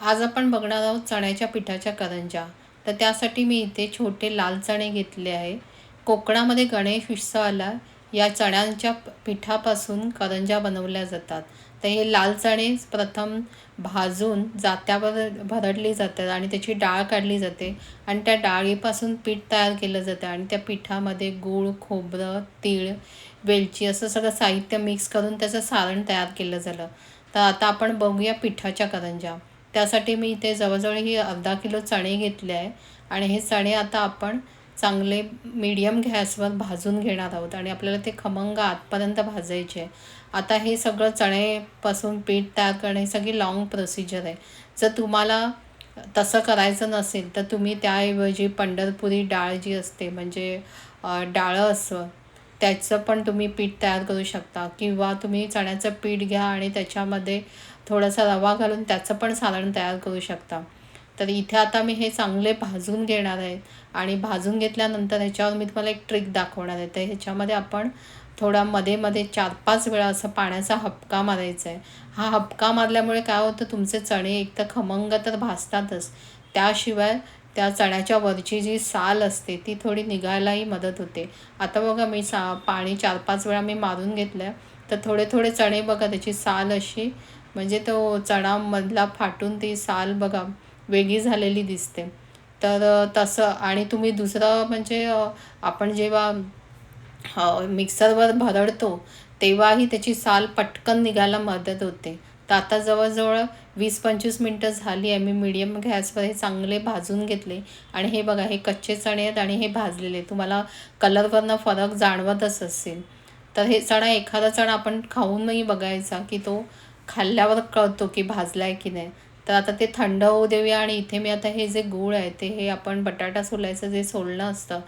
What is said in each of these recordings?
आज आपण बघणार आहोत चण्याच्या पिठाच्या करंजा तर त्यासाठी मी इथे छोटे लाल चणे घेतले आहे. कोकणामध्ये गणेश उत्सवाला या चण्यांच्या पिठापासून करंज्या बनवल्या जातात. तर हे लाल चणे प्रथम भाजून जात्यावर भरडली जातात आणि त्याची डाळ काढली जाते. आणि त्या डाळीपासून पीठ तयार केलं जातं आणि त्या पिठामध्ये गूळ खोबरं तीळ वेलची असं सगळं साहित्य मिक्स करून त्याचं सारण तयार केलं झालं. तर आता आपण बघूया पिठाच्या करंज्या. त्यासाठी मी इथे जवळजवळ ही अर्धा किलो चणे घेतले आहे. आणि हे चणे आता आपण चांगले मीडियम गॅसवर भाजून घेणार आहोत. आणि आपल्याला ते खमंग आतपर्यंत भाजायचे आहे. आता हे सगळं चणेपासून पीठ तयार करणे ही सगळी लाँग प्रोसिजर आहे. जर तुम्हाला तसं करायचं नसेल तर तुम्ही त्याऐवजी पंढरपुरी डाळ जी असते म्हणजे डाळं असं त्याचं पण तुम्ही पीठ तयार करू शकता. किंवा तुम्ही चण्याचं पीठ घ्या आणि त्याच्यामध्ये थोडासा रवा घालून त्याचं पण सारण तयार करू शकता. तर इथे आता मी हे चांगले भाजून घेणार आहे आणि भाजून घेतल्यानंतर ह्याच्यावर मी तुम्हाला एक ट्रिक दाखवणार आहे. तर ह्याच्यामध्ये आपण थोडा मध्ये मध्ये चार पाच वेळा असं पाण्याचा हपका मारायचा आहे. हा हपका मारल्यामुळे काय होतं तुमचे चणे एक तर खमंग तर भाजतातच. त्याशिवाय त्या चण्याच्या वरची जी साल असते ती थोडी निघायलाही मदत होते. आता बघा मी सा पाणी चार पाच वेळा मी मारून घेतलं आहे तर थोडे थोडे चणे बघा त्याची साल अशी म्हणजे तो चणामधला फाटून ती साल बघा वेगळी झालेली दिसते. तर तसं आणि तुम्ही दुसरं म्हणजे आपण जेव्हा मिक्सरवर भरडतो तेव्हाही त्याची साल पटकन निघायला मदत होते. तर आता जवळजवळ वीस पंचवीस मिनटं झाली आहे. मी मीडियम गॅसवर हे चांगले भाजून घेतले. आणि हे बघा हे कच्चे चणे आहेत आणि हे भाजलेले तुम्हाला कलरवरनं फरक जाणवतच असेल. तर हे चणा एखादा चणा आपण खाऊनही बघायचा की तो खाल्ल्यावर कळतो की भाजला आहे की नाही. तर आता ते थंड होऊ देऊया आणि इथे मी आता हे जे गूळ आहे ते हे आपण बटाटा सोलायचं जे सोलणं असतं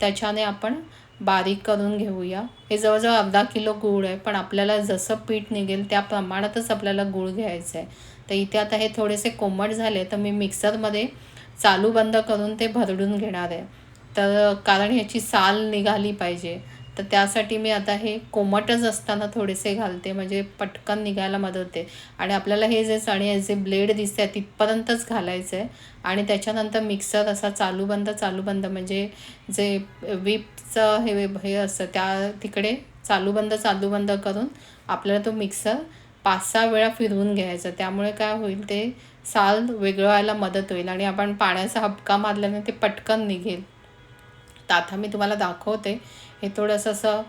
त्याच्याने आपण बारीक करून घेऊया. हे जवळजवळ अर्धा किलो गूळ आहे पण आपल्याला जसं पीठ निघेल त्या प्रमाणातच आपल्याला गूळ घ्यायचं आहे तर इथे आता हे थोडेसे कोमट झाले तर मी मिक्सरमध्ये चालू बंद करून ते भरडून घेणार आहे. तर कारण ह्याची साल निघाली पाहिजे. तर त्यासाठी मी आता हे कोमटच असताना थोडेसे घालते म्हणजे पटकन निघायला मदत होते. आणि आपल्याला हे जे चणे जे ब्लेड दिसते आहे तिथपर्यंतच घालायचं आहे आणि त्याच्यानंतर मिक्सर असा चालू बंद चालू बंद म्हणजे जे विपचं हे हे असतं त्या तिकडे चालू बंद चालू बंद करून आपल्याला तो मिक्सर पाच सहा वेळा फिरवून घ्यायचा. त्यामुळे काय होईल ते साल वेगळं व्हायला मदत होईल आणि आपण पाण्याचा हपका मारल्याने ते पटकन निघेल. तर आता मी तुम्हाला दाखवते हे थोडंसं असं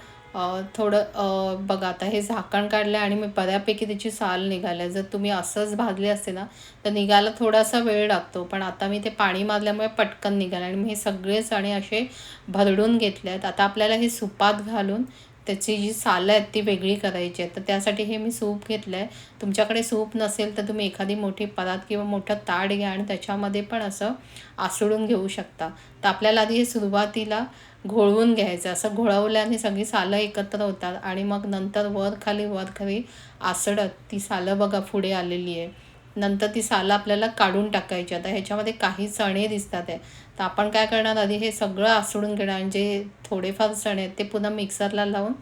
थोडं बघा आता हे झाकण काढलं आणि मी बऱ्यापैकी त्याची साल निघाल्या. जर तुम्ही असंच भाजले असते ना तर निघायला थोडासा वेळ लागतो. पण आता मी ते पाणी मारल्यामुळे पटकन निघालं आणि मी हे सगळे चणे असे भरडून घेतले आहेत आता आपल्याला हे सुपात घालून त्याची जी सालं आहेत ती वेगळी करायची आहेत. तर त्यासाठी हे मी सूप घेतलं आहे तुमच्याकडे सूप नसेल तर तुम्ही एखादी मोठी परात किंवा मोठं ताट घ्या आणि त्याच्यामध्ये पण असं आसळून घेऊ शकता. तर आपल्याला आधी हे सुरुवातीला घोळवून घ्यायचं. असं घोळवल्याने सगळी सालं एकत्र होतात आणि मग नंतर वर खाली वर खाली आसडत ती सालं बघा पुढे आलेली आहे. नंतर ती सालं आपल्याला काढून टाकायची. आता ह्याच्यामध्ये काही चणे दिसतात आहे. तर आपण काय करणार? आधी हे सगळं आसडून घेणार. जे थोडेफार चणे आहेत ते पुन्हा मिक्सरला लावून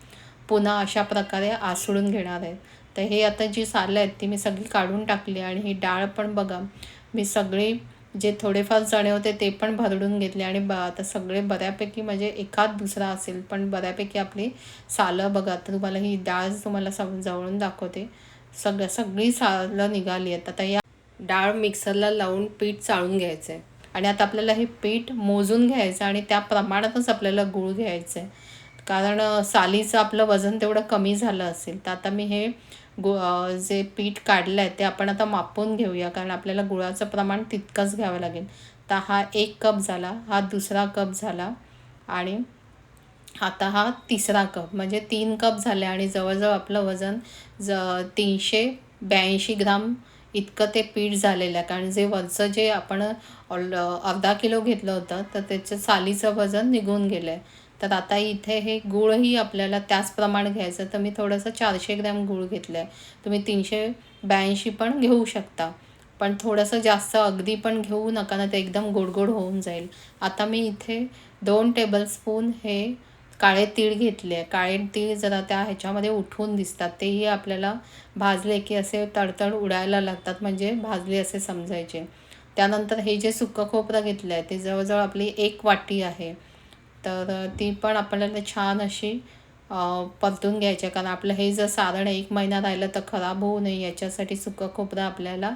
पुन्हा अशा प्रकारे आसडून घेणार आहेत. तर हे आता जी सालं आहेत ती मी सगळी काढून टाकली आणि ही डाळ पण बघा मी सगळी जे थोडेफार चणे होते ते पण भरडून घेतले आणि ब आता सगळे बऱ्यापैकी म्हणजे एखाद दुसरा असेल पण बऱ्यापैकी आपली सालं बघा तर तुम्हाला ही डाळ तुम्हाला सम जवळून दाखवते. सगळं सगळी सालं निघाली आहेत. आता या डाळ मिक्सरला लावून पीठ चाळून घ्यायचं आहे. आणि आता आपल्याला हे पीठ मोजून घ्यायचं आणि त्या प्रमाणातच आपल्याला गूळ घ्यायचं आहे. कारण सालीचं आपलं वजन तेवढं कमी झालं असेल तर आता मी हे गु जे पीठ काढलं आहे ते आपण आता मापून घेऊया कारण आपल्याला गुळाचं प्रमाण तितकंच घ्यावं लागेल. तर हा एक कप झाला हा दुसरा कप झाला आणि आता हा तिसरा कप. म्हणजे तीन कप झाले आणि जवळजवळ आपलं वजन ज तीनशे ब्याऐंशी ग्राम इतकं ते पीठ झालेलं आहे. कारण जे वरचं जे आपण ऑल अर्धा किलो घेतलं होतं तर त्याचं सालीचं वजन निघून गेलं आहे तर आता इथे हे गूळही आपल्याला त्याचप्रमाणे घ्यायचं तर मी थोडंसं चारशे ग्रॅम गूळ घेतलं आहे तुम्ही तीनशे ब्याऐंशी पण घेऊ शकता. पण थोडंसं जास्त अगदी पण घेऊ नका ना ते एकदम गोड गोड होऊन जाईल. आता मी इथे दोन टेबलस्पून हे काळे तीळ घेतले काळे तीळ जरा त्या ह्याच्यामध्ये उठून दिसतात. तेही आपल्याला भाजले की असे तडतड उडायला लागतात म्हणजे भाजले असे समजायचे. त्यानंतर हे जे सुकं खोबरं घेतलं आहे ते जवळजवळ आपली एक वाटी आहे. तर ती पण आपल्याला छान अशी परतून घ्यायची. कारण आपलं हे जर सारण एक महिना राहिलं तर खराब होऊ नये. याच्यासाठी सुकं खोबरं आपल्याला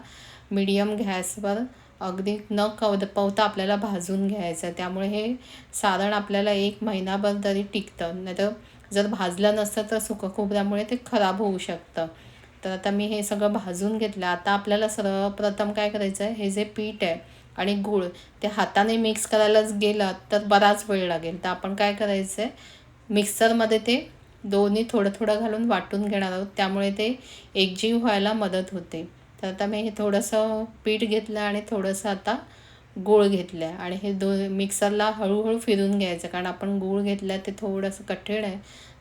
मीडियम गॅसवर अगदी न कवदपवता आपल्याला भाजून घ्यायचं. त्यामुळे हे सारण आपल्याला एक महिनाभर तरी टिकतं. नाहीतर जर भाजलं नसतं तर सुकं खोबऱ्यामुळे ते खराब होऊ शकतं. तर आता मी हे सगळं भाजून घेतलं. आता आपल्याला सर्वप्रथम काय करायचं आहे हे जे पीठ आहे आणि गूळ ते हाताने मिक्स करायलाच गेलं तर बराच वेळ लागेल. तर आपण काय करायचं आहे मिक्सरमध्ये ते दोन्ही थोडं थोडं घालून वाटून घेणार आहोत. त्यामुळे ते एकजीव व्हायला मदत होते. तर आता मी हे थोडंसं पीठ घेतलं आणि थोडंसं आता गूळ घेतलं आहे आणि हे दो मिक्सरला हळूहळू फिरून घ्यायचं. कारण आपण गूळ घेतलं आहे ते थोडंसं कठीण आहे.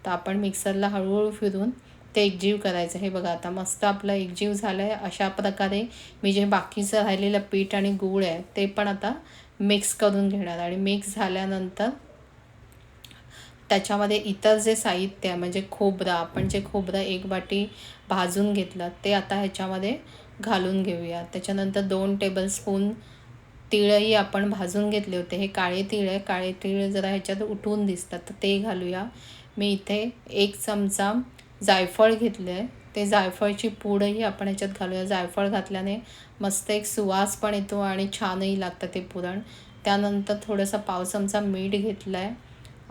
तर आपण मिक्सरला हळूहळू फिरून ते एकजीव करायचं. हे बघा आता मस्त आपलं एकजीव झालं आहे अशा प्रकारे मी जे बाकीचं राहिलेलं पीठ आणि गूळ आहे ते पण आता मिक्स करून घेणार. आणि मिक्स झाल्यानंतर त्याच्यामध्ये इतर जे साहित्य आहे म्हणजे खोबरं आपण जे खोबरं एक वाटी भाजून घेतलं ते आता ह्याच्यामध्ये घालून घेऊया. त्याच्यानंतर दोन टेबलस्पून तिळही आपण भाजून घेतले होते. हे काळे तिळ आहे. काळे तिळ जरा ह्याच्यात उठून दिसतात. तर ते घालूया. मी इथे एक चमचा जायफळ घेतलं. आहे ते जायफळची पूडही आपण ह्याच्यात घालूया. जायफळ घातल्याने मस्त एक सुवास पण येतो आणि छानही लागतं ते पुरण. त्यानंतर थोडंसं पाव चमचा मीठ घेतलं आहे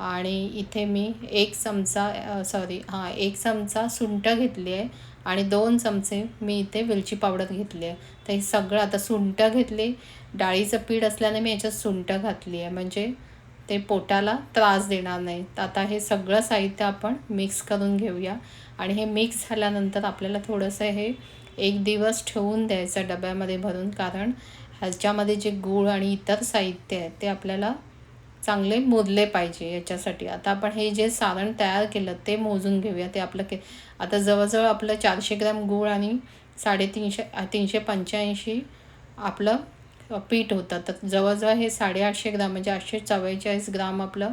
आणि इथे मी एक चमचा सॉरी हां एक चमचा सुंठ घेतली आहे आणि दोन चमचे मी इथे वेलची पावडर घेतली आहे तर हे सगळं आता सुंठ घेतली. डाळीचं पीठ असल्याने मी याच्यात सुंठ घातली आहे म्हणजे ते पोटाला त्रास देणार नाही. तर आता हे सगळं साहित्य आपण मिक्स करून घेऊया. आणि हे मिक्स झाल्यानंतर आपल्याला थोडंसं हे एक दिवस ठेवून द्यायचं डब्यामध्ये भरून. कारण ह्याच्यामध्ये जे गूळ आणि इतर साहित्य आहे ते आपल्याला चांगले मोजले पाहिजे याच्यासाठी. आता आपण हे जे सारण तयार केलं ते मोजून घेऊया. ते आपलं के आता जवळजवळ आपलं चारशे ग्रॅम गूळ आणि साडेतीनशे तीनशे पंच्याऐंशी आपलं पीठ होतं. तर जवळजवळ हे साडेआठशे ग्राम म्हणजे आठशे चव्वेचाळीस ग्राम आपलं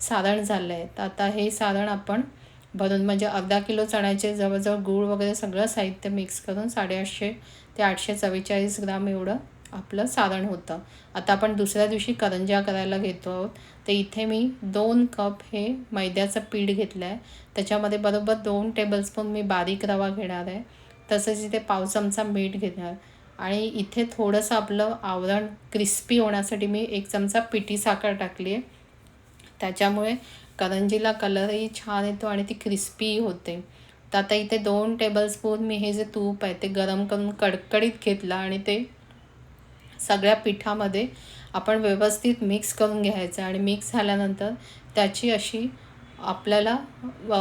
सारण झालं आहे तर आता हे सारण आपण भरून म्हणजे अर्धा किलो चण्याचे जवळजवळ गूळ वगैरे सगळं साहित्य मिक्स करून साडेआठशे ते आठशे चव्वेचाळीस ग्राम एवढं आपलं सारण होतं. आता आपण दुसऱ्या दिवशी करंज्या करायला घेतो आहोत. तर इथे मी दोन कप हे मैद्याचं पीठ घेतलं आहे त्याच्यामध्ये बरोबर दोन टेबलस्पून मी बारीक रवा घेणार आहे. तसंच इथे पाव चमचा मीठ घेणार. आणि इथे थोडंसं आपलं आवरण क्रिस्पी होण्यासाठी मी एक चमचा पिठी साखर टाकली आहे. त्याच्यामुळे करंजीला कलरही छान येतो आणि ती क्रिस्पी होते. तर आता इथे दोन टेबलस्पून मी हे जे तूप आहे ते गरम करून कडकडीत घेतलं आणि ते सगळ्या पिठामध्ये आपण व्यवस्थित मिक्स करून घ्यायचं आणि मिक्स झाल्यानंतर त्याची अशी आपल्याला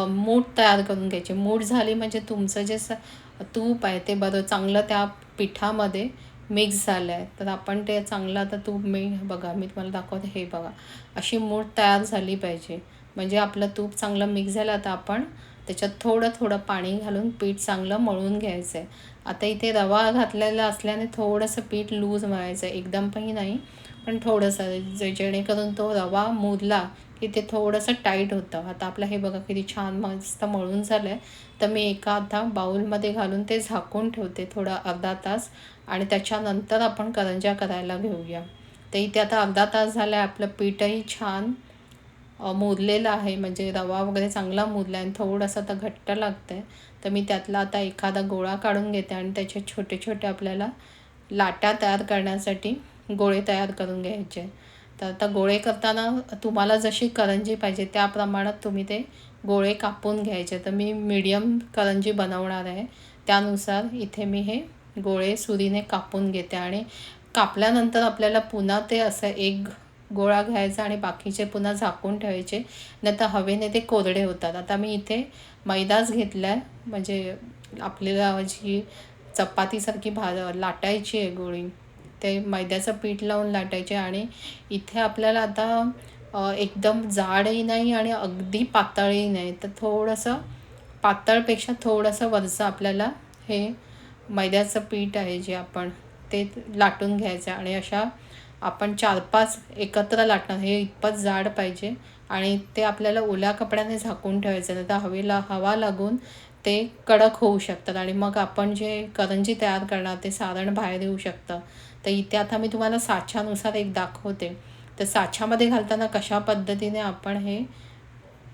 मूठ तयार करून घ्यायची. मूठ झाली म्हणजे तुमचं जे स तूप आहे ते बरं चांगलं त्या पिठामध्ये मिक्स झालं आहे तर आपण ते चांगलं आता तूप मी बघा मी तुम्हाला दाखवते हे बघा अशी मूठ तयार झाली पाहिजे. म्हणजे आपलं तूप चांगलं मिक्स झालं तर आपण त्याच्यात थोडं थोडं पाणी घालून पीठ चांगलं मळून घ्यायचं आहे आता इथे रवा घातलेला असल्याने थोडंसं पीठ लूज मळायचं आहे एकदम पण नाही पण थोडंसं जे जेणेकरून तो रवा मुरला की ते थोडंसं टाईट होतं. आता आपलं हे बघा किती छान मस्त मळून झालं आहे तर मी एका आता बाऊलमध्ये घालून ते झाकून ठेवते थोडा अर्धा तास. आणि त्याच्यानंतर आपण करंज्या करायला घेऊया. तर इथे आता अर्धा तास झाला आहे आपलं पीठही छान मुरलेलं आहे. म्हणजे रवा वगैरे चांगला मुरला आहे आणि थोडंसं आता घट्ट लागतं आहे तर मी त्यातला आता एखादा गोळा काढून घेते आणि त्याचे छोटे छोटे आपल्याला लाट्या तयार करण्यासाठी गोळे तयार करून घ्यायचे. तर आता गोळे करताना तुम्हाला जशी करंजी पाहिजे त्या प्रमाणात तुम्ही ते गोळे कापून घ्यायचे. तर मी मीडियम करंजी बनवणार आहे. त्यानुसार इथे मी हे गोळे सुरीने कापून घेते आणि कापल्यानंतर आपल्याला पुन्हा ते असं एक गोळा घ्यायचा आणि बाकीचे पुन्हा झाकून ठेवायचे. नाही तर हवेने ते कोरडे होतात. आता मी इथे मैदाच घेतला आहे म्हणजे आपल्याला जी चपातीसारखी भा लाटायची आहे गोळी ते मैद्याचं पीठ लावून लाटायचे आणि इथे आपल्याला आता एकदम जाडही नाही आणि अगदी पातळही नाही. तर थोडंसं पातळपेक्षा थोडंसं वरचं आपल्याला हे मैद्याचं पीठ आहे जे आपण ते लाटून घ्यायचं आणि अशा आपण चार पाच एकत्र लाटणार हे इतपत जाड पाहिजे आणि ते आपल्याला ओल्या कपड्याने झाकून ठेवायचं नाही. तर हवेला हवा लागून ते कडक होऊ शकतात आणि मग आपण जे करंजी तयार करणार ते सारण बाहेर येऊ शकतं. तर इथे आता मी तुम्हाला साच्यानुसार एक दाखवते. तर साच्यामध्ये घालताना कशा पद्धतीने आपण हे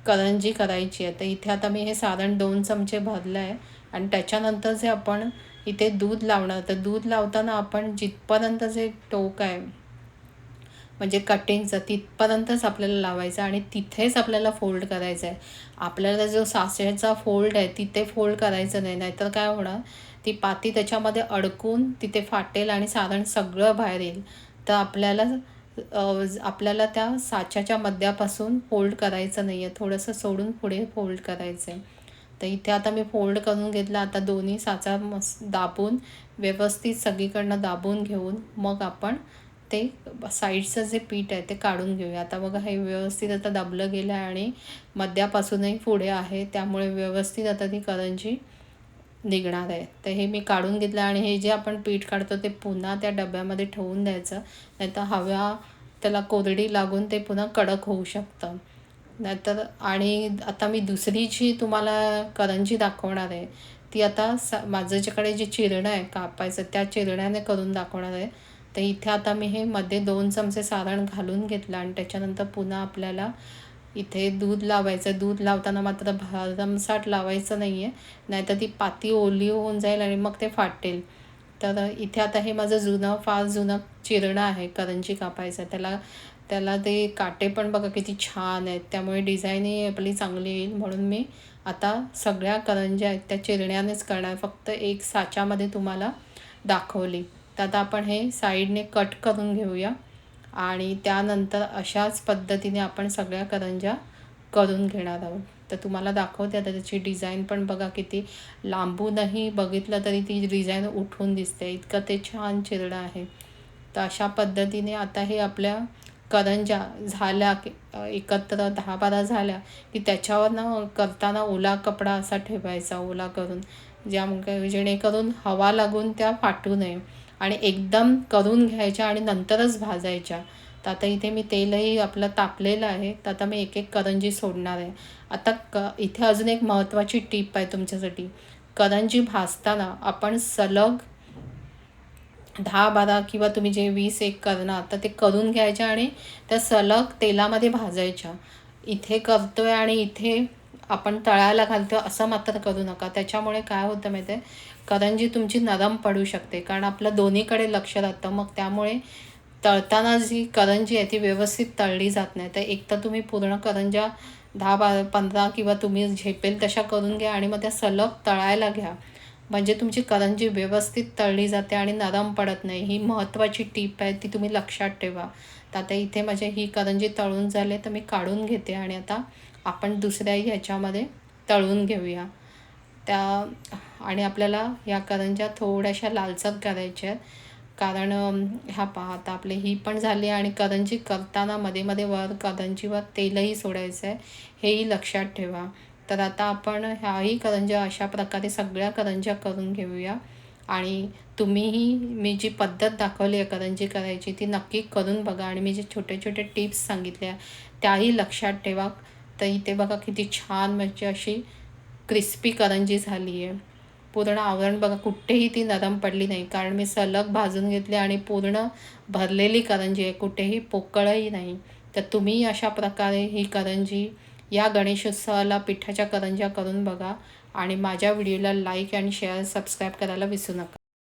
करंजी करायची आहे? तर इथे आता मी हे सारण दोन चमचे भरलं आहे आणि त्याच्यानंतर जे आपण इथे दूध लावणार तर दूध लावताना आपण जिथपर्यंत जे टोक आहे म्हणजे कटिंगचं तिथपर्यंतच आपल्याला लावायचं आणि तिथेच आपल्याला फोल्ड करायचं आहे. आपल्याला जो सासऱ्याचा फोल्ड आहे तिथे फोल्ड करायचं नाही नाहीतर काय होणार? ती पाती त्याच्यामध्ये अडकून तिथे फाटेल आणि सारण सगळं बाहेर येईल. तर आपल्याला आपल्याला त्या साच्याच्या मध्यापासून फोल्ड करायचं नाही आहे थोडंसं सोडून पुढे फोल्ड करायचं आहे तर इथे आता मी फोल्ड करून घेतला. आता दोन्ही साचा मस्त दाबून व्यवस्थित सगळीकडनं दाबून घेऊन मग आपण ते साईडचं जे पीठ आहे ते काढून घेऊया. आता बघा हे व्यवस्थित आता दाबलं गेलं आहे आणि मध्यापासूनही पुढे आहे. त्यामुळे व्यवस्थित आता ती करंजी निघणार आहे. तर हे मी काढून घेतलं आणि हे जे आपण पीठ काढतो ते पुन्हा त्या डब्यामध्ये ठेवून द्यायचं. नाहीतर हव्या त्याला कोरडी लागून ते पुन्हा कडक होऊ शकतं. नाहीतर आणि आता मी दुसरी जी तुम्हाला करंजी दाखवणार आहे ती आता स माझ्याकडे जे चिरणं आहे कापायचं त्या चिरण्याने करून दाखवणार आहे. तर इथे आता मी हे मध्ये दोन चमचे सारण घालून घेतलं आणि त्याच्यानंतर पुन्हा आपल्याला इथे दूध लावायचं दूध लावताना मात्र भरमसाठ लावायचं नाही आहे नाहीतर ती पाती ओली होऊन जाईल आणि मग ते फाटेल. तर इथे आता हे माझं जुनं फार जुनं चिरणं आहे करंजी कापायचं. त्याला त्याला ते काटे पण बघा किती छान आहेत. त्यामुळे डिझाईनही आपली चांगली येईल. म्हणून मी आता सगळ्या करंज्या आहेत त्या चिरण्यानेच करणार. फक्त एक साच्यामध्ये तुम्हाला दाखवली. तर आता आपण हे साईडने कट करून घेऊया. आणि त्यानंतर अशाच पद्धतीने आपण सगळ्या करंज्या करून घेणार आहोत. तर तुम्हाला दाखवते आता त्याची डिझाईन पण बघा किती लांबूनही बघितलं तरी ती डिझाईन उठून दिसते. इतकं ते छान चिरडं आहे. तर अशा पद्धतीने आता हे आपल्या करंज्या झाल्या की एकत्र दहा बारा झाल्या की त्याच्यावर ना करताना ओला कपडा असा ठेवायचा ओला करून. ज्या जेणेकरून हवा लागून त्या फाटू नये. आणि एकदम करून घ्यायच्या आणि नंतरच भाजायच्या. तर आता इथे मी तेलही आपलं तापलेलं आहे. तर आता मी एक एक करंजी सोडणार आहे. आता क इथे अजून एक महत्त्वाची टीप आहे तुमच्यासाठी. करंजी भाजताना आपण सलग दहा बारा किंवा तुम्ही जे वीस एक करणार तर ते करून घ्यायच्या आणि त्या सलग तेलामध्ये भाजायच्या. इथे करतो आहे आणि इथे आपण तळायला घालतो असं मात्र करू नका. त्याच्यामुळे काय होतं माहिती आहे करंजी तुमची नरम पडू शकते. कारण आपलं दोन्हीकडे लक्ष राहतं. मग त्यामुळे तळताना जी करंजी आहे ती व्यवस्थित तळली जात नाही. तर एक तर तुम्ही पूर्ण करंज्या दहा बारा पंधरा किंवा तुम्ही झेपेल तशा करून घ्या आणि मग त्या सलग तळायला घ्या. म्हणजे तुमची करंजी व्यवस्थित तळली जाते आणि नरम पडत नाही. ही महत्त्वाची टीप आहे ती तुम्ही लक्षात ठेवा. तर आता इथे माझे ही करंजी तळून झाले तर मी काढून घेते आणि आता आपण दुसऱ्याही ह्याच्यामध्ये तळून घेऊया. त्या आणि आपल्याला या करंज्या थोड्याशा लालसर करायच्या आहेत. कारण ह्या पहा आता आपले ही पण झाली आणि करंजी करताना मध्ये मध्ये वर करंजीवर तेलही सोडायचं आहे हेही लक्षात ठेवा. तर आता आपण ह्याही करंज्या अशा प्रकारे सगळ्या करंज्या करून घेऊया. आणि तुम्हीही मी जी पद्धत दाखवली आहे करंजी करायची ती नक्की करून बघा. आणि मी जे छोटे छोटे टिप्स सांगितल्या त्याही लक्षात ठेवा. तर इथे बघा किती छान म्हणजे अशी क्रिस्पी करंजी झाली आहे. पूर्ण आवरण बघा कुठेही ती नरम पडली नाही. कारण मी सलग भाजून घेतली आणि पूर्ण भरलेली करंजी आहे. कुठेही पोकळही नाही. तर तुम्ही अशा प्रकारे ही करंजी या गणेशोत्सवाला पिठाच्या करंज्या करून बघा. आणि माझ्या व्हिडिओला लाईक अँड शेअर सबस्क्राईब करायला विसरू नका.